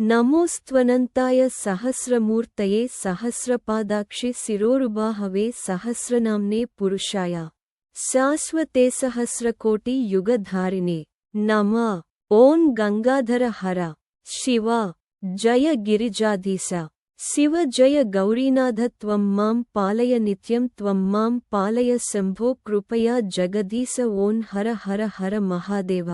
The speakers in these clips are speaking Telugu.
నమోస్త్వనంతాయ సహస్రమూర్తయే సహస్రపాదాక్షి శిరోరుబాహవే సహస్రనామ్నే పురుషాయ శాశ్వతే సహస్రకోటి యుగధారిణే నమ ఓం గంగాధర హర శివ జయ గిరిజాధీశ శివ జయ గౌరీనాథ త్వం మాం పాలయ నిత్యం త్వం మాం పాలయ శంభో కృపయా జగదీశ ఓం హర హర హర మహాదేవ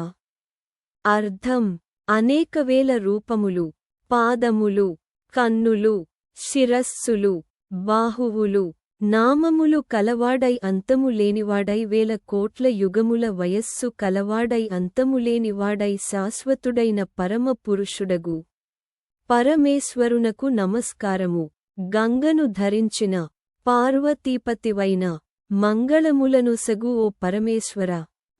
అర్థం అనేకవేల రూపములు పాదములు కన్నులు శిరస్సులు బాహువులు నామములు కలవాడై అంతము లేనివాడై వేల కోట్ల యుగముల వయస్సు కలవాడై అంతము లేనివాడై శాశ్వతుడైన పరమ పురుషుడగు పరమేశ్వరునకు నమస్కారము. గంగను ధరించిన పార్వతీపతివైన మంగళములనుసగు ఓ పరమేశ్వర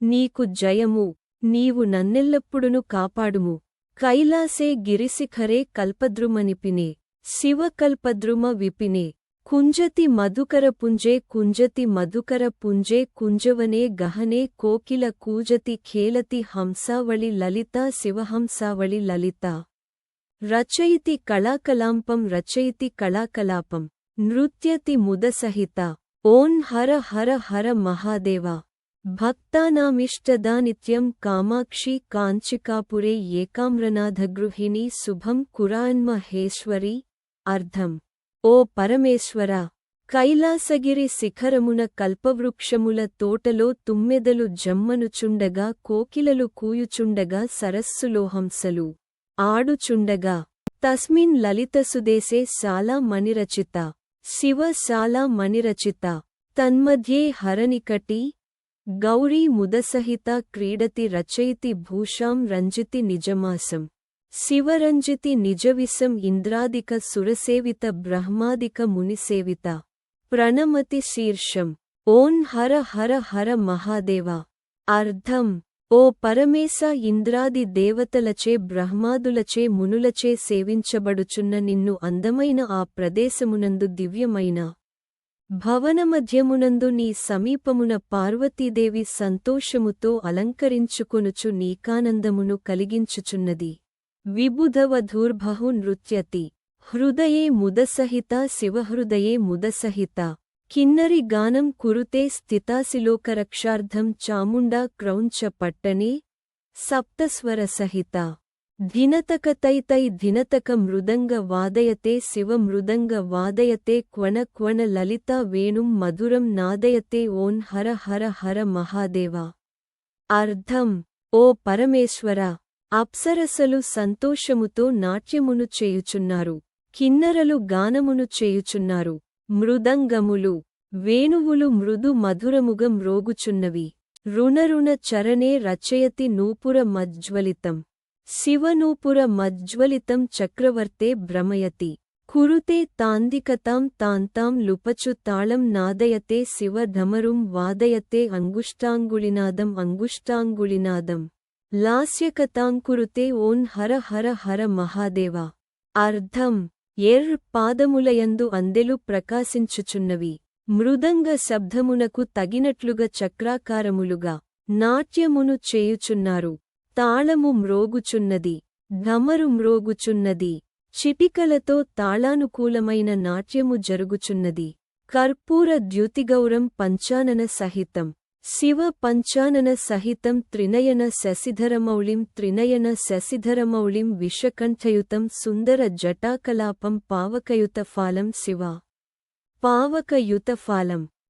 నీకు జయము నీవు నన్నెల్లప్పుడును కాపాడుము. కైలాసే గిరిశిఖరే కల్పద్రుమనిపినే శివకల్పద్రుమ విపినే కుంజతి మధుకర పుంజే కుంజతి మధుకర పుంజే కుంజవనే గహనే కోకిల కూజతి ఖేలతి హంసావళి లలిత శివహంసావళి లలిత రచయితి కళాకలాంపం రచయితి కళాకలాపం నృత్యతి ముదసహిత ఓం హర హర హర మహాదేవ భక్తానామిష్టదానిత్యం కామాక్షి కాంచికాపురే ఏకామ్రనాథగృహిణి శుభం కురాన్మహేశ్వరి అర్థం. ఓ పరమేశ్వర! కైలాసగిరి శిఖరమున కల్పవృక్షముల తోటలో తుమ్మెదలు జమ్మనుచుండగా కోకిలలు కూయుచుండగా సరస్సులోహంసలు ఆడుచుండగా. తస్మిన్ లలితసుదేశే శాలా మణిరచిత. శివ శాలా మణిరచిత. తన్మధ్యే హరనికటి గౌరీ ముదసహిత క్రీడతి రచయితి భూషాం రంజితి నిజమాసం. శివరంజితి నిజవిసం ఇంద్రాదిక సురసేవిత బ్రహ్మాదిక మునిసేవిత. ప్రణమతి శీర్షం. ఓం హర హర హర మహాదేవా. అర్థం ఓ పరమేశ ఇంద్రాది దేవతలచే బ్రహ్మాదులచే మునులచే సేవించబడుచున్న నిన్ను అందమైన ఆ ప్రదేశమునందు దివ్యమైన భవనమధ్యమునందు నీ సమీపమున పార్వతీదేవి సంతోషముతో అలంకరించుకొనుచు నీకానందమును కలిగించుచున్నది. విబుధవధూర్భహు నృత్యతి. హృదయే ముదసహిత శివహృదయే ముదసహిత. కిన్నరి గానం కురుతే స్థితాశిలోకరక్షార్థం చాముండా క్రౌంచ పట్టణే సప్తస్వరసహిత ధినతకతైతై దినతక మృదంగ వాదయతే శివ మృదంగ వాదయతే క్వణ క్వణ లలిత వేణుం మధురం నాదయతే ఓం హర హర హర మహాదేవ అర్థం ఓ పరమేశ్వర అప్సరసలు సంతోషముతో నాట్యమును చేయుచున్నారు కిన్నరలు గానమును చేయుచున్నారు మృదంగములు వేణువులు మృదు మధురముగం రోగుచున్నవి రుణరుణ చరణే రచయతి నూపుర మజ్జ్వలితం శివనూపుర మజ్జ్వలితం చక్రవర్తే భ్రమయతి. కురుతే తాందికతాం తాంతాం లుపచు తాళం నాదయతే శివధమరుం వాదయతే అంగుష్టాంగుళినాదం అంగుష్టాంగుళినాదం. లాస్యకతాంకురుతే ఓం హర హర హర మహాదేవ. అర్థం ఎర్ పాదములయందు అందెలు ప్రకాశించుచున్నవి. మృదంగ శబ్దమునకు తగినట్లుగా చక్రాకారములుగా. నాట్యమును చేయుచున్నారు. తాళము మ్రోగుచున్నది ఢమరు మ్రోగుచున్నది చిటికలతో తాళానుకూలమైన నాట్యము జరుగుచున్నది. కర్పూర ద్యుతిగౌరం పంచానన సహితం శివ పంచానన సహితం త్రినయన శశిధరమౌళిం త్రినయన శశిధరమౌళిం విషకంఠయుతం సుందర జటాకలాపం పావకయుత ఫాలం శివ. పావకయుత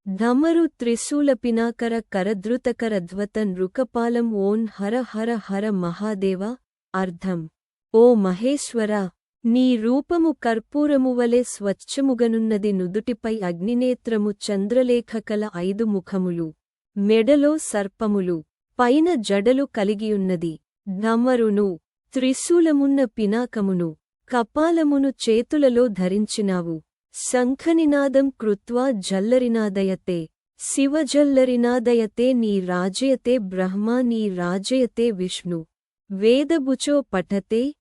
ఫాలం త్రిశూల పినాకర కరధృతకర ధ్వతన్ రుకపాలం ఓం హర హర హర మహాదేవ అర్థం. ఓ మహేశ్వర నీ రూపము కర్పూరము వలె స్వచ్ఛముగనున్నది నుదుటిపై అగ్నినేత్రము చంద్రలేఖకల ఐదు ముఖములు మెడలో సర్పములు పైన జడలు కలిగియున్నది. ఢమరును త్రిశూలమున్న పినాకమును కపాలమును చేతులలో ధరించినావు. శంఖనినాదం కృత్వా జల్లరినాదయతే శివజల్లరినాదయతే నీ రాజయతే బ్రహ్మ నీ రాజయతే విష్ణు. వేదబుచో పఠతే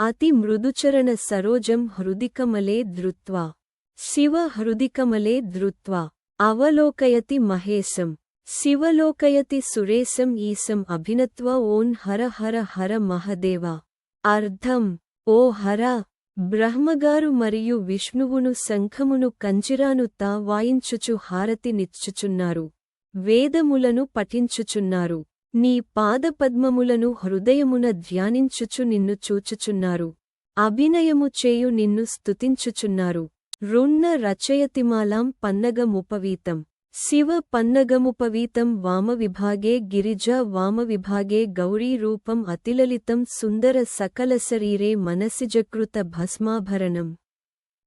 అతి మృదుచరణ సరోజం హృదికమలే ధృత్వా. శివ హృదికమలే ధృత్వా. అవలోకయతి మహేశం. శివలోకయతి సురేశం ఈశం అభినత్వ ఓన్ హర హర హర మహదేవ. అర్థం ఓ హర. బ్రహ్మగారు మరియు విష్ణువును శంఖమును కంజిరాను తా వాయించుచు హారతి నిచ్చుచున్నారు. వేదములను పఠించుచున్నారు. నీ పాదపద్మములను హృదయమున ధ్యానించుచు నిన్ను చూచుచున్నారు. అభినయము చేయు నిన్ను స్తుతించుచున్నారు. రున్న రచయతిమాలాం పన్నగముపవీతం శివ పన్నగముపవీతం వామవిభాగే గిరిజ వామవిభాగే గౌరీరూపం అతిలలితం సుందర సకల శరీరే మనసిజకృత భస్మాభరణం.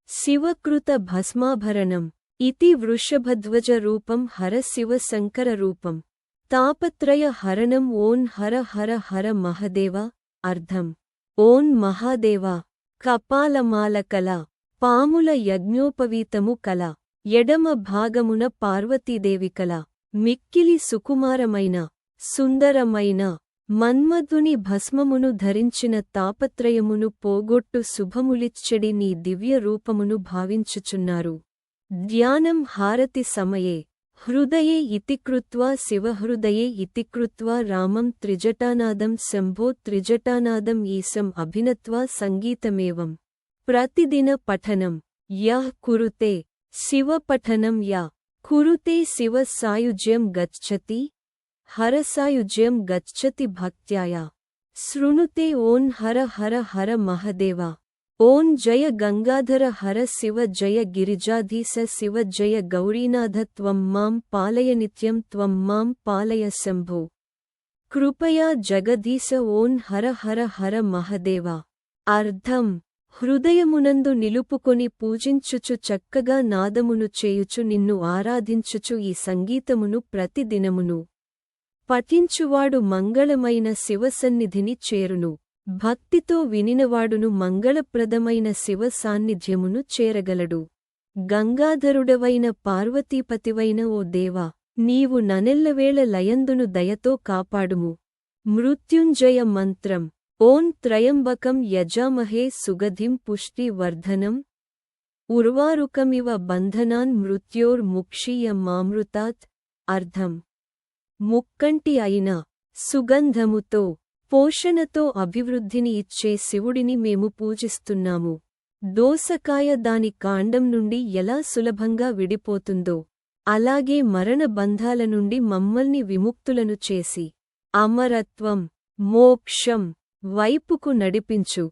శివకృత భస్మాభరణం. ఇతి వృషభధ్వజ రూపం హర శివ శంకర రూపం. తాపత్రయ హరణం ఓన్ హర హర హర మహదేవ అర్థం. ఓన్ మహాదేవ. కపాలమాల కళ. పాముల యజ్ఞోపవీతము కళ. ఎడమ భాగమున పార్వతీదేవి కల. మిక్కిలి సుకుమారమైన సుందరమైన మన్మధుని భస్మమును ధరించిన తాపత్రయమును పోగొట్టు శుభములిచ్చడి నీ దివ్య రూపమును భావించుచున్నారు. ధ్యానం హారతి సమయే. హృదయే ఇతికృత్వా శివహృదయే ఇతికృత్వా రామం త్రిజటానాదం శంభో త్రిజటానాదం ఈశం అభినత్వా సంగీతమేవం. ప్రతిదిన పఠనం. యః కురుతే. శివపఠనం యా కురుతే శివ సాయుజ్యం గచ్చతి హరసాయుజ్యం గచ్చతి భక్త్యాయ శృణుతే ఓన్ హర హర హర మహదేవ ఓం జయ గంగాధర హర శివ జయ గిరిజాధీశ శివ జయ గౌరీనాథ త్వం మాం పాలయ నిత్యం త్వం మాం పాలయ శంభో కృపయా జగదీశ ఓం హర హర హర మహదేవ అర్థం హృదయమునందు నిలుపుకొని పూజించుచు చక్కగా నాదమును చేయుచు నిన్ను ఆరాధించుచు ఈ సంగీతమును ప్రతిదినమును. పఠించువాడు మంగళమైన శివసన్నిధిని చేరును. భక్తితో వినినవాడును మంగళప్రదమైన శివ సాన్నిధ్యమును చేరగలడు. గంగాధరుడవైన పార్వతీపతివైన ఓ దేవా నీవు ననెల్లవేళ లయందును దయతో కాపాడుము. మృత్యుంజయ మంత్రం. ఓం త్రయంబకం యజామహే సుగధిం పుష్టివర్ధనం ఉర్వారుకమివ బంధనాన్ మృత్యోర్ముక్షీయ మామృతాత్. అర్థం. ముక్కంటి అయిన సుగంధముతో పోషణతో అభివృద్ధిని ఇచ్చే శివుడిని మేము పూజిస్తున్నాము. దోసకాయ దాని కాండం నుండి ఎలా సులభంగా విడిపోతుందో అలాగే మరణ బంధాల నుండి మమ్మల్ని విముక్తులను చేసి అమరత్వం మోక్షం వైపుకు నడిపించు.